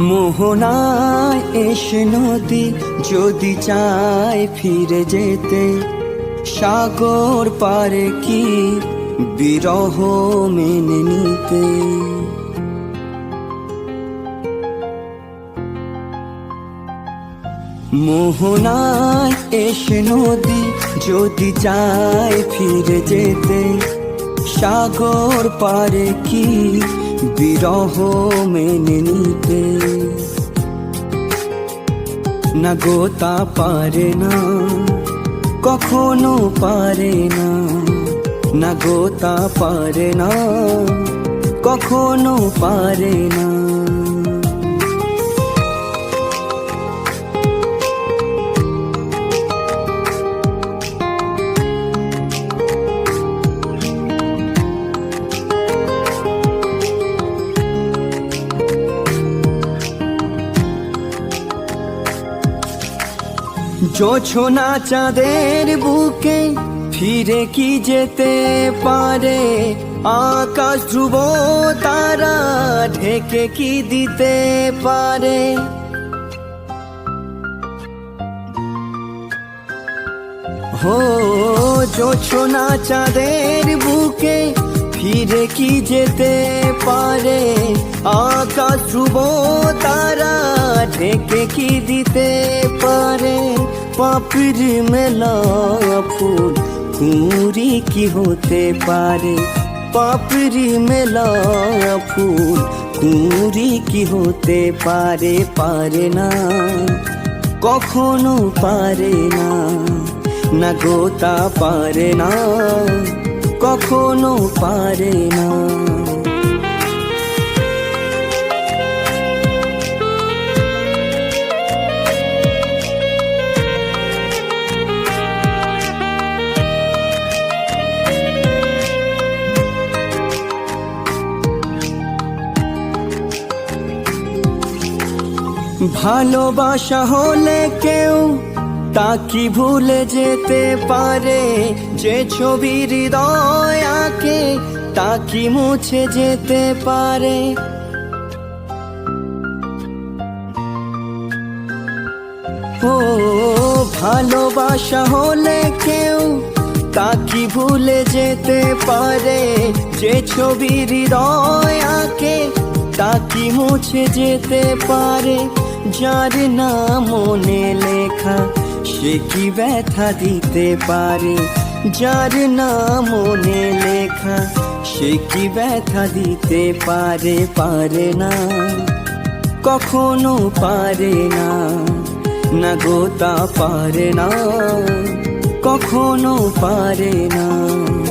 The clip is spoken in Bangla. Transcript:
মোহনায় এসে নদী যদি চায় ফিরে যেতে, সাগর পারে কি বিরহ মেনে নিতে? মোহনায় এসে নদী যদি চায় ফিরে যেতে, সাগর পারে কি বিরহ মেনে নিতে। না গোতা পারে না, কখনো পারে না। না গোতা পারে না, কখনো পারে না। জোছনা চাঁদের বুকে, ফিরে কি যেতে পারে? আকাশ ধ্রুব তারা ঢেকে কি দিতে পারে? হো জোছনা চাঁদের বুকে, ফিরে কি যেতে পারে? আকাশ ধ্রুব তারা ঢেকে কি দিতে পারে? পাপির মেলা ফুল কুঁড়ি কি হতে পারে? পাপড়ি মেলা ফুল কুঁড়ি কি হতে পারে? পারে না। কখনো পারে না। না গোতা পারে না। কখনো পারে না। ভালোবাসা হলে কেউ তা কি ভুলে যেতে পারে? যে ছবি হৃদয় আঁকে তা কি মুছে যেতে পারে? ও, ভালোবাসা হলে কেউ তা কি ভুলে যেতে পারে? যে ছবি হৃদয় আঁকে তা কি মুছে যেতে পারে? যার না মনে লেখা, সে কি ব্যথা দিতে পারে? যার না মনে লেখা, সে কি ব্যথা দিতে পারে পারে না। কখনো পারে না না গোতা পারে না। কখনো পারে না।